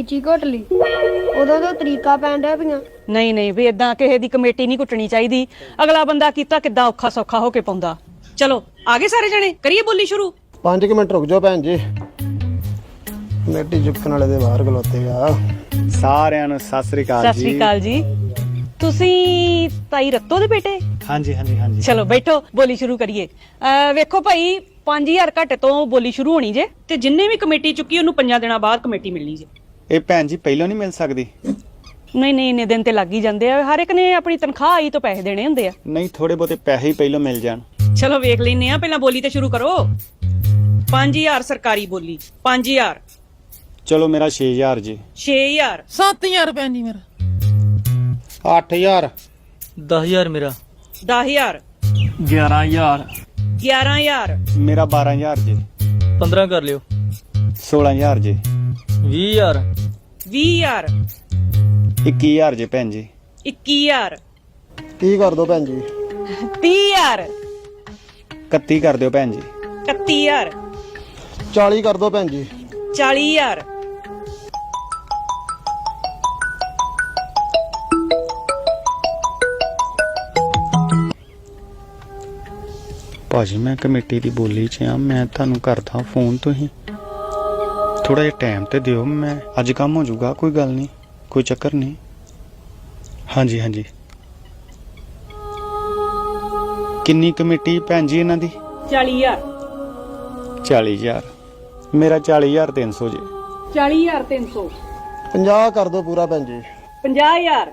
ਕਿਚੀ ਘਟ ਲਈ? ਉਦੋਂ ਤਾਂ ਤਰੀਕਾ ਪੈਣ ਡਿਆ ਪਈਆਂ। ਨਹੀਂ ਨਹੀਂ ਵੀ ਇਦਾਂ ਕਿਸੇ ਦੀ ਕਮੇਟੀ ਨਹੀਂ ਕੁੱਟਣੀ ਚਾਹੀਦੀ। ਅਗਲਾ ਬੰਦਾ ਕੀਤਾ ਕਿੱਦਾਂ ਔਖਾ ਸੌਖਾ ਹੋ ਕੇ ਪਾਉਂਦਾ। ਚਲੋ ਆਗੇ ਸਾਰੇ ਜਣੇ। ਕਰੀਏ ਬੋਲੀ ਸ਼ੁਰੂ। 5 ਕੁ ਮਿੰਟ ਰੁਕ ਜਾਓ ਭੈਣ ਜੀ। ਕਮੇਟੀ ਚੁੱਕਣ ਵਾਲੇ ਦੇ ਬਾਹਰ ਖਲੋਤੇ ਆ। ਸਾਰਿਆਂ ਨੂੰ ਸਤਿ ਸ੍ਰੀ ਅਕਾਲ ਸਤਿ ਸ਼੍ਰੀ ਅਕਾਲ ਜੀ। ਤੁਸੀਂ ਤਾਈ ਰੱਤੋ ਦੇ ਬੇਟੇ? ਹਾਂਜੀ ਹਾਂਜੀ ਹਾਂਜੀ। ਚਲੋ ਬੈਠੋ ਬੋਲੀ ਸ਼ੁਰੂ ਕਰੀਏ। ਅਹ ਵੇਖੋ ਭਾਈ 5000 ਘੱਟ ਤੋਂ ਬੋਲੀ ਸ਼ੁਰੂ ਹੋਣੀ ਜੇ ਤੇ ਜਿੰਨੇ ਵੀ ਕਮੇਟੀ ਚੁੱਕੀ ਉਹਨੂੰ ਪੰਜਾਂ ਦਿਨਾਂ ਬਾਅਦ ਕਮੇਟੀ ਮਿਲਣੀ ਜੇ। ਇਹ ਭੈਣ ਜੀ ਪਹਿਲਾਂ ਨਹੀਂ ਮਿਲ ਸਕਦੀ? ਨਹੀਂ ਨਹੀਂ ਇੰਨੇ ਦਿਨ ਤੇ ਲੱਗ ਹੀ ਜਾਂਦੇ ਆ। ਹਰ ਇੱਕ ਨੇ ਆਪਣੀ ਤਨਖਾਹ ਆਈ ਤੋਂ ਪੈਸੇ ਦੇਣੇ ਹੁੰਦੇ ਆ। ਨਹੀਂ ਥੋੜੇ ਬਹੁਤੇ ਪੈਸੇ ਹੀ ਪਹਿਲਾਂ ਮਿਲ ਜਾਣ। ਚਲੋ ਵੇਖ ਲੈਨੇ ਆ ਪਹਿਲਾਂ ਬੋਲੀ ਤੇ ਸ਼ੁਰੂ ਕਰੋ। 5000 ਸਰਕਾਰੀ ਬੋਲੀ 5000 ਚਲੋ ਮੇਰਾ 6000 ਜੀ। 6000 7000 ਭੈਣ ਜੀ ਮੇਰਾ। 8000 10000 ਮੇਰਾ। 10000 11000 11000 ਮੇਰਾ 12000 ਜੀ। 15 ਕਰ ਲਿਓ। 16000 ਜੀ। 20000 20000 21000 ਜੀ ਭੈਣ ਜੀ। 21000 ਕੀ ਕਰ ਦੋ ਭੈਣ ਜੀ। 30000 31 ਕਰ ਦਿਓ ਭੈਣ ਜੀ। 31000 40 ਕਰ ਦੋ ਭੈਣ ਜੀ। 40000 ਭਾਜੀ ਮੈਂ ਕਮੇਟੀ ਦੀ ਬੋਲੀ 'ਚ ਆ। ਮੈਂ ਤੁਹਾਨੂੰ ਕਰਦਾ ਫੋਨ ਤੁਸੀਂ। ਥੋੜਾ ਜਿਹਾ ਟਾਈਮ ਤੇ ਦਿਓ ਮੈਂ ਅੱਜ ਕੰਮ ਹੋ ਜਾਊਗਾ ਕੋਈ ਗੱਲ ਨਹੀਂ ਕੋਈ ਚੱਕਰ ਨਹੀਂ। ਹਾਂਜੀ ਹਾਂਜੀ। ਕਿੰਨੀ ਕਮੇਟੀ ਭੈਣ ਜੀ ਇਹਨਾਂ ਦੀ? 40000 40000 ਮੇਰਾ 40300 ਜੀ। 40300 50 ਕਰ ਦੋ ਪੂਰਾ ਭੈਣ ਜੀ। 50000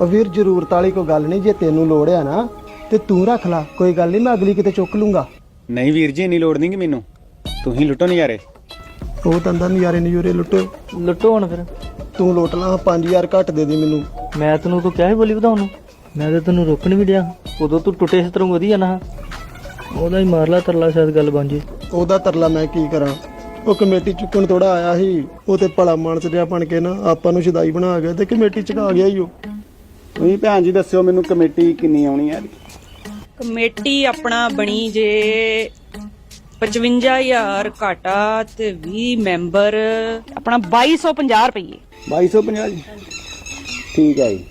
ਉਹ ਵੀਰ ਜ਼ਰੂਰਤ ਵਾਲੀ ਕੋਈ ਗੱਲ ਨਹੀਂ ਜੇ ਤੈਨੂੰ ਲੋੜ ਆ ਨਾ ਤੇ ਤੂੰ ਰੱਖ ਲੈ ਕੋਈ ਗੱਲ ਨਹੀਂ ਮੈਂ ਅਗਲੀ ਕਿਤੇ ਚੁੱਕ ਲੂੰਗਾ। ਨਹੀਂ ਵੀਰ ਜੀ ਇੰਨੀ ਲੋੜ ਨਹੀਂ ਕਿ ਮੈਨੂੰ। ਤੁਸੀਂ ਲੁੱਟੋ ਨਜ਼ਾਰੇ। ਉਹ ਤੰਦਾ ਨਜ਼ਾਰੇ ਨਜ਼ੂਰੇ ਲੁੱਟੋ ਲੁੱਟੋ ਹੁਣ ਫਿਰ। ਤੂੰ ਲੁੱਟ ਲਾ 5000 ਘੱਟ ਦੇ ਦੀ ਮੈਨੂੰ। ਮੈਂ ਤੈਨੂੰ ਕੋ ਕਿਹਾ ਸੀ ਬੋਲੀ ਵਧਾਉਣ ਨੂੰ। ਮੈਂ ਤਾਂ ਤੈਨੂੰ ਰੋਕਣ ਵੀ ਡਿਆ। ਉਦੋਂ ਤੂੰ ਟੁੱਟੇ ਇਸ ਤਰ੍ਹਾਂ ਵਧੀਆ ਨਾ। ਉਹਦਾ ਹੀ ਮਾਰ ਲਾ ਤਰਲਾ ਸ਼ਾਇਦ ਗੱਲ ਬਣ ਜੇ। ਉਹਦਾ ਤਰਲਾ ਮੈਂ ਕੀ ਕਰਾਂ? ਉਹ ਕਮੇਟੀ ਚੁੱਕਣ ਥੋੜਾ ਆਇਆ ਸੀ ਉਹ ਤੇ ਭਲਾ ਮਾਨਸ ਜਿਹਾ ਬਣ ਕੇ ਨਾ ਆਪਾਂ ਨੂੰ ਸ਼ਦਾਈ ਬਣਾ ਗਿਆ ਤੇ ਕਮੇਟੀ ਚੁਕਾ ਗਿਆ ਹੀ ਉਹ। ਤੁਸੀਂ ਭੈਣ ਜੀ ਦੱਸਿਓ ਮੈਨੂੰ ਕਮੇਟੀ ਕਿੰਨੀ ਆਉਣੀ ਹੈ ਕਮੇਟੀ ਆਪਣਾ ਬਣੀ ਜੇ 55000 ਘਾਟਾ ਤੇ 20 ਮੈਂਬਰ ਆਪਣਾ 2250 ਰੁਪਏ 2250 ਜੀ ਠੀਕ ਹੈ ਜੀ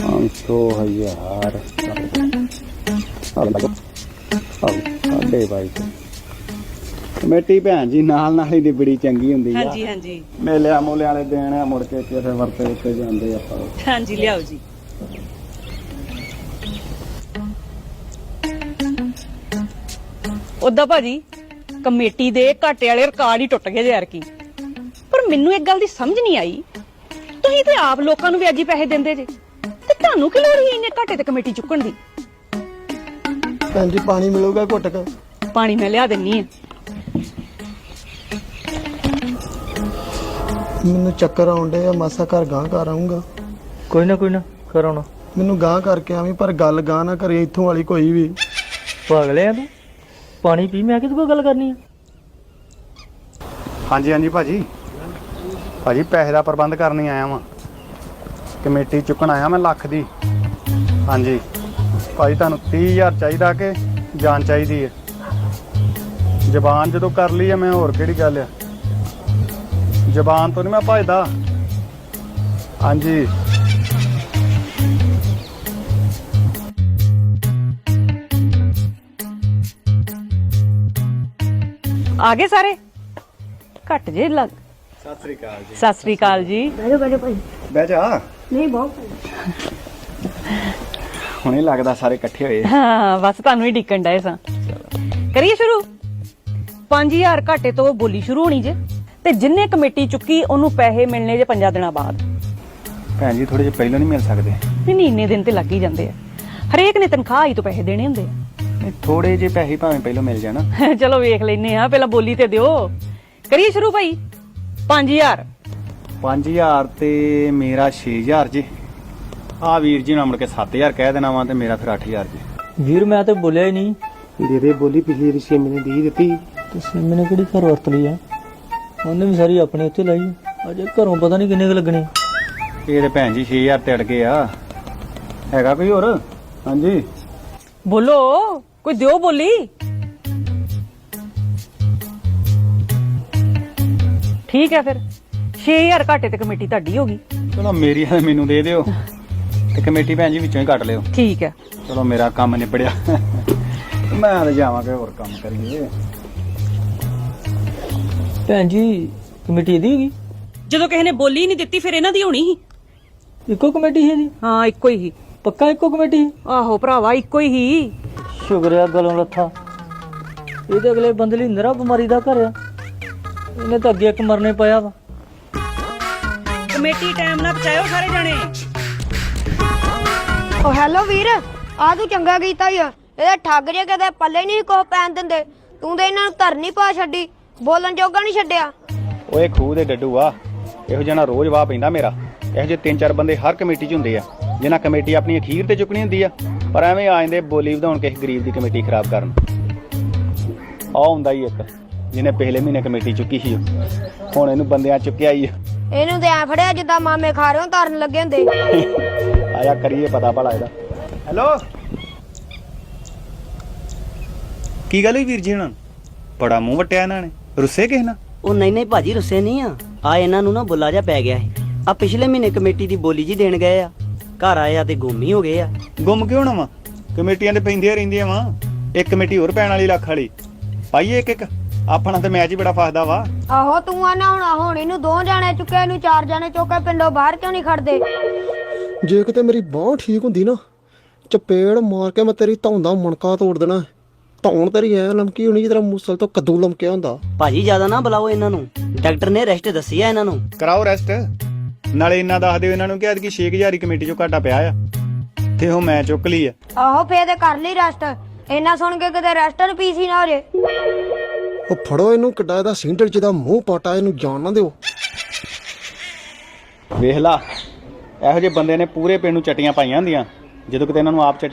500 ਹਜ਼ਾਰ ਸਾਡੇ ਬਾਈ ਕਮੇਟੀ ਭੈਣ ਜੀ ਨਾਲ ਨਾਲ ਹੀ ਦੀ ਬੜੀ ਚੰਗੀ ਹੁੰਦੀ ਆ। ਹਾਂਜੀ ਹਾਂਜੀ। ਮੇਲਿਆਂ ਮੋਲਿਆਂ ਵਾਲੇ ਦੇਣ ਆ ਮੁੜ ਕੇ ਕਿਸੇ ਵਰਤੇ ਉੱਤੇ ਜਾਂਦੇ ਆਪਾਂ। ਹਾਂਜੀ ਲਿਆਓ ਜੀ। ਉਦਾਂ ਭਾਜੀ ਕਮੇਟੀ ਦੇ ਘਾਟੇ ਵਾਲੇ ਰਿਕਾਰਡ ਹੀ ਟੁੱਟ ਗਏ ਯਾਰ ਕੀ ਪਰ ਮੈਨੂੰ ਇੱਕ ਗੱਲ ਦੀ ਸਮਝ ਨਹੀਂ ਆਈ। ਤੁਸੀਂ ਤੇ ਆਪ ਲੋਕਾਂ ਨੂੰ ਵਿਆਜੀ ਪੈਸੇ ਦਿੰਦੇ ਜੇ। ਤੇ ਤੁਹਾਨੂੰ ਕੀ ਲੋੜ ਸੀ ਇੰਨੇ ਘਾਟੇ ਤੇ ਕਮੇਟੀ ਚੁੱਕਣ ਦੀ? ਭੈਣ ਜੀ ਪਾਣੀ ਮਿਲੂਗਾ ਘੁੱਟ ਕੇ। ਪਾਣੀ ਮੈਂ ਲਿਆ ਦਿੰਨੀ ਆ। ਮੈਨੂੰ ਚੱਕਰ ਆਉਂਦੇ ਆ ਮਾਸਾ ਘਰ ਗਾਂ ਘਰ ਆਉਂਗਾ ਕੋਈ ਨਾ ਕੋਈ ਨਾ ਕਰਾਉਣਾ ਮੈਨੂੰ ਗਾਂ ਕਰਕੇ ਆਵੀਂ ਪਰ ਗੱਲ ਗਾਂ ਨਾ ਕਰੇ ਇੱਥੋਂ ਵਾਲੀ ਕੋਈ ਵੀ। ਪਾਗਲੇ ਆ ਤੂੰ। ਪਾਣੀ ਪੀ ਮੈਂ ਕਿਹਦੇ ਕੋਲ ਗੱਲ ਕਰਨੀ ਆ? ਹਾਂਜੀ ਹਾਂਜੀ ਭਾਜੀ। ਭਾਜੀ ਪੈਸੇ ਦਾ ਪ੍ਰਬੰਧ ਕਰਨ ਹੀ ਆਇਆ ਵਾਂ। ਕਮੇਟੀ ਚੁੱਕਣ ਆਇਆ ਮੈਂ ਲੱਖ ਦੀ। ਹਾਂਜੀ। ਭਾਜੀ ਤੁਹਾਨੂੰ 30000 ਚਾਹੀਦਾ ਕਿ ਜਾਨ ਚਾਹੀਦੀ ਹੈ ਜ਼ਬਾਨ ਜਦੋਂ ਕਰ ਲਈ ਹੈ ਮੈਂ ਹੋਰ ਕਿਹੜੀ ਗੱਲ ਆ? ਜ਼ਬਾਨ ਤੋਂ ਨਹੀਂ ਮੈਂ ਭਜਦਾ। ਹਾਂਜੀ। ਆ ਗਏ ਸਾਰੇ? ਘੱਟ ਜੇ ਲੱਗ। ਸਤਿ ਸ੍ਰੀ ਅਕਾਲ ਜੀ। ਸਤਿ ਸ੍ਰੀ ਅਕਾਲ ਜੀ। ਬੈਠੋ ਬੈਠੋ ਭਾਈ। ਬਹਿ ਜਾ। ਨਹੀਂ ਬਹੁਤ ਹੁਣੇ ਲੱਗਦਾ ਸਾਰੇ ਇਕੱਠੇ ਹੋਏ। ਹਾਂ ਬਸ ਤੁਹਾਨੂੰ ਹੀ ਡਿੱਕਣ ਡਏ ਸਾਂ। ਕਰੀਏ ਸ਼ੁਰੂ? 5000 ਘਾਟੇ ਤੋਂ ਬੋਲੀ ਸ਼ੁਰੂ ਹੋਣੀ ਜੇ। ਤੇ ਜਿੰਨੇ ਕਮੇਟੀ ਚੁੱਕੀ ਉਹਨੂੰ ਪੈਸੇ ਮਿਲਣੇ ਜੇ ਪੰਜਾਂ ਦਿਨਾਂ ਬਾਅਦ। ਭੈਣ ਜੀ ਥੋੜੇ ਜਿਹਾ ਪਹਿਲਾਂ ਨਹੀਂ ਮਿਲ ਸਕਦੇ। ਨਹੀਂ ਨਹੀਂ ਇੰਨੇ ਦਿਨ ਤੇ ਲੱਗ ਹੀ ਜਾਂਦੇ ਆ। ਹਰੇਕ ਨੇ ਤਨਖਾਹ ਹੀ ਤੋਂ ਪੈਸੇ ਦੇਣੇ ਹੁੰਦੇ ਨਹੀਂ ਥੋੜੇ ਜਿਹੇ ਪੈਸੇ ਭਾਵੇਂ ਪਹਿਲਾਂ ਮਿਲ ਜਾਣ ਆ ਚਲੋ ਵੇਖ ਲੈਨੇ ਆ ਪਹਿਲਾਂ ਬੋਲੀ ਤੇ ਦਿਓ। ਕਰੀਏ ਸ਼ੁਰੂ ਭਾਈ। 5000 5000 ਤੇ ਮੇਰਾ 6000 ਜੀ। ਆ ਵੀਰ ਜੀ ਨਾਲ ਮੁੜ ਕੇ 7000 ਕਹਿ ਦੇਣਾ ਵਾ ਤੇ ਮੇਰਾ ਫਿਰ 8000 ਜੀ। ਵੀਰ ਮੈਂ ਤੇ ਬੋਲਿਆ ਹੀ ਨਹੀਂ। ਦੇ ਦੇ ਬੋਲੀ ਪਿਛਲੀ ਵਾਰੀ ਛੇ ਮਹੀਨੇ ਦੀ ਦਿੱਤੀ। ਤੇ ਸਿਮ ਨੇ ਕਿਹੜੀ ਘਰ ਵਰਤ ਲਈ ਆ? ਉਹਨੇ ਵੀ ਸਾਰੀ ਆਪਣੇ ਉੱਤੇ ਲਾਈ ਆ। ਅਜੇ ਘਰੋਂ ਪਤਾ ਨਹੀਂ ਕਿੰਨੇ ਕੁ ਲੱਗਣੇ। ਇਹ ਤੇ ਭੈਣ ਜੀ 6000 ਤੇ ਅੜ ਗਏ ਆ। ਹੈਗਾ ਕੋਈ ਹੋਰ? ਹਾਂਜੀ। ਬੋਲੋ ਕੋਈ ਦਿਓ ਬੋਲੀ। ਠੀਕ ਹੈ ਫਿਰ। 6000 ਘਾਟੇ ਤੇ ਕਮੇਟੀ ਤੁਹਾਡੀ ਹੋ ਗਈ। ਚਲੋ ਮੇਰੀ ਆ ਮੈਨੂੰ ਦੇ ਦਿਓ। ਤੇ ਕਮੇਟੀ ਭੈਣ ਜੀ ਵਿੱਚੋਂ ਹੀ ਕੱਟ ਲਿਓ। ਠੀਕ ਹੈ। ਚਲੋ ਮੇਰਾ ਕੰਮ ਨਿਬੜਿਆ। ਮੈਂ ਤਾਂ ਜਾਵਾਂਗੇ ਹੋਰ ਕੰਮ ਕਰੀਏ। ਭੈਣ ਜੀ ਕਮੇਟੀ ਇਹਦੀ ਹੈਗੀ? ਜਦੋਂ ਕਿਸੇ ਨੇ ਬੋਲੀ ਨਹੀਂ ਦਿੱਤੀ ਫਿਰ ਇਹਨਾਂ ਦੀ ਹੋਣੀ ਸੀ। ਇੱਕੋ ਕਮੇਟੀ ਹੈ ਜੀ ਹਾਂ ਇੱਕੋ ਹੀ ਸੀ। ਪੱਕਾ ਇੱਕੋ ਕਮੇਟੀ? ਆਹੋ ਭਰਾਵਾ ਇੱਕੋ ਹੀ ਸੀ। ਗਲੋਂ ਲੱਥਾ। ਇਹ ਤੇ ਅਗਲੇ ਬੰਦੇ ਲਈ ਨਰਾ ਬਿਮਾਰੀ ਦਾ ਘਰ ਆ। ਇਹਨੇ ਤਾਂ ਅੱਗੇ ਇੱਕ ਮਰਨੇ ਪਿਆ ਵਾ। ਕਮੇਟੀ ਟਾਈਮ ਨਾਲ ਪਚਾਇਓ ਸਾਰੇ ਜਣੇ। ਉਹ ਹੈਲੋ ਵੀਰ ਆ ਤੂੰ ਚੰਗਾ ਕੀਤਾ ਆ। ਇਹਦੇ ਠੱਗ ਜੇ ਕਦੇ ਪੱਲੇ ਨਹੀਂ ਕੋ ਪੈਣ ਦਿੰਦੇ। ਤੂੰ ਤੇ ਇਹਨਾਂ ਨੂੰ ਧਰਨੀ ਪਾ ਛੱਡੀ। ਬੋਲਣ ਜੋਗਾ ਨਹੀਂ ਛੱਡਿਆ। ਓਏ ਖੂਹ ਦੇ ਡੱਡੂ ਆ ਇਹੋ ਜਿਹਾ ਨਾ ਰੋਜ਼ ਵਾਹ ਪੈਂਦਾ ਮੇਰਾ। ਇਹੋ ਜਿਹੇ ਤਿੰਨ ਚਾਰ ਬੰਦੇ ਹਰ ਕਮੇਟੀ 'ਚ ਹੁੰਦੇ ਆ ਜਿਨ੍ਹਾਂ ਕਮੇਟੀ ਆਪਣੀ ਅਖੀਰ ਤੇ ਚੁੱਕਣੀ ਹੁੰਦੀ ਆ ਪਰ ਐਵੇਂ ਆ ਜਾਂਦੇ ਬੋਲੀ ਵਧਾਉਣ ਕਿਸੇ ਗਰੀਬ ਦੀ ਕਮੇਟੀ ਖਰਾਬ ਕਰਨ। ਆ ਹੁੰਦਾ ਹੀ ਇੱਕ ਜਿਹਨੇ ਪਹਿਲੇ ਮਹੀਨੇ ਕਮੇਟੀ ਚੁੱਕੀ ਸੀ। ਹੁਣ ਇਹਨੂੰ ਬੰਦਿਆਂ ਚੁੱਕਿਆ ਹੀ ਆ। ਇਹਨੂੰ ਤੇ ਐ ਫੜਿਆ ਜਿੱਦਾਂ ਮਾਮੇ ਖਾ ਰਹੇ ਹੋ ਧਰਨ ਲੱਗੇ ਹੁੰਦੇ। ਆਇਆ ਕਰੀਏ ਪਤਾ ਭਲਾ ਇਹਦਾ। ਹੈਲੋ? ਕੀ ਗੱਲ ਹੋਈ ਵੀਰ ਜੀ ਹਣ? ਬੜਾ ਮੂੰਹ ਵਟਿਆ ਇਹਨਾਂ ਨੇ। ਰੁੱਸੇ ਕਿਸ ਨਾਲ? ਉਹ ਨਹੀਂ ਨਹੀਂ ਭਾਜੀ ਰੁੱਸੇ ਨਹੀਂ ਆ। ਆ ਇਹਨਾਂ ਨੂੰ ਨਾ ਬੁੱਲਾ ਜਾ ਪੈ ਗਿਆ ਸੀ। ਆ ਪਿਛਲੇ ਮਹੀਨੇ ਕਮੇਟੀ ਦੀ ਬੋਲੀ ਜੀ ਦੇਣ ਗਏ ਆ। ਘਰ ਆਏ ਆ ਤੇ ਗੁੰਮ ਹੀ ਹੋ ਗਏ ਆ। ਗੁੰਮ ਕਿਉਂ ਨਾ ਵਾ? ਕਮੇਟੀਆਂ ਤੇ ਪੈਂਦੀਆਂ ਰਹਿੰਦੀਆਂ ਵਾ। ਇੱਕ ਕਮੇਟੀ ਹੋਰ ਪੈਣ ਵਾਲੀ ਲੱਖ ਵਾਲੀ। ਪਾਈਏ ਇੱਕ ਇੱਕ ਆਪਣਾ ਤੇ ਮੈਚ ਹੀ ਬੜਾ ਫਸਦਾ ਵਾ। ਆਹੋ ਤੂੰ ਆ ਨਾ ਹੁਣ ਹੁਣ ਇਹਨੂੰ ਦੋ ਜਾਣੇ ਚੁੱਕੇ ਇਹਨੂੰ ਚਾਰ ਜਾਣੇ ਚੁੱਕੇ ਪਿੰਡੋਂ ਬਾਹਰ ਕਿਉਂ ਨਹੀਂ ਖੜਦੇ? ਜੇ ਕਿਤੇ ਮੇਰੀ ਬਾਹ ਠੀਕ ਹੁੰਦੀ ਨਾ ਚਪੇੜ ਮਾਰ ਕੇ ਮੈਂ ਤੇਰੀ ਧੌਣ ਦਾ ਮਣਕਾ ਤੋੜ ਦੇਣਾ। ਧੌਣ ਤੇਰੀ ਐ ਲਮਕੀ ਹੋਣੀ ਜਿਹੜਾ ਮੂਸਲ ਤੋਂ ਕੱਦੂ ਲਮਕਿਆ ਹੁੰਦਾ। ਭਾਜੀ ਜ਼ਿਆਦਾ ਨਾ ਬੁਲਾਓ ਇਹਨਾਂ ਨੂੰ। ਡਾਕਟਰ ਨੇ ਰੈਸਟ ਦੱਸੀ ਆ ਇਹਨਾਂ ਨੂੰ। ਕਰਾਓ ਰੈਸਟ। ਨਾਲੇ ਇੰਨਾ ਦੱਸ ਦਿਓ ਇਹਨਾਂ ਨੂੰ ਕਿ ਐਤਕੀ 6000 ਦੀ ਕਮੇਟੀ ਚੋਂ ਘਾਟਾ ਪਿਆ ਆ। ਤੇ ਉਹ ਮੈਂ ਚੁੱਕ ਲਈ ਆ। ਆਹੋ ਫੇਰ ਤੇ ਕਰ ਲਈ ਰੈਸਟ। ਇਹਨਾਂ ਸੁਣ ਕੇ ਕਿਤੇ ਰੈਸਟਰ ਪੀਸੀ ਨਾ ਹੋ ਜੇ। ਉਹ ਫੜੋ ਇਹਨੂੰ ਕਿੱਡਾ ਇਹਦਾ ਸਿੰਡਲ ਜਿਹਦਾ ਮੂੰਹ ਪਾਟਾ ਇਹਨੂੰ ਜਾਣ ਨਾ ਦਿਓ। ਵੇਖ ਲਾ ਇਹੋ ਜਿਹੇ ਬੰਦੇ ਨੇ ਪੂਰੇ ਪਿੰਡ ਨੂੰ ਚਟੀਆਂ ਪਾਈਆਂ ਹੁੰਦੀਆਂ। ਜਦੋਂ ਕਿਤੇ ਇਹਨਾਂ ਨੂੰ ਆਪ ਚਟ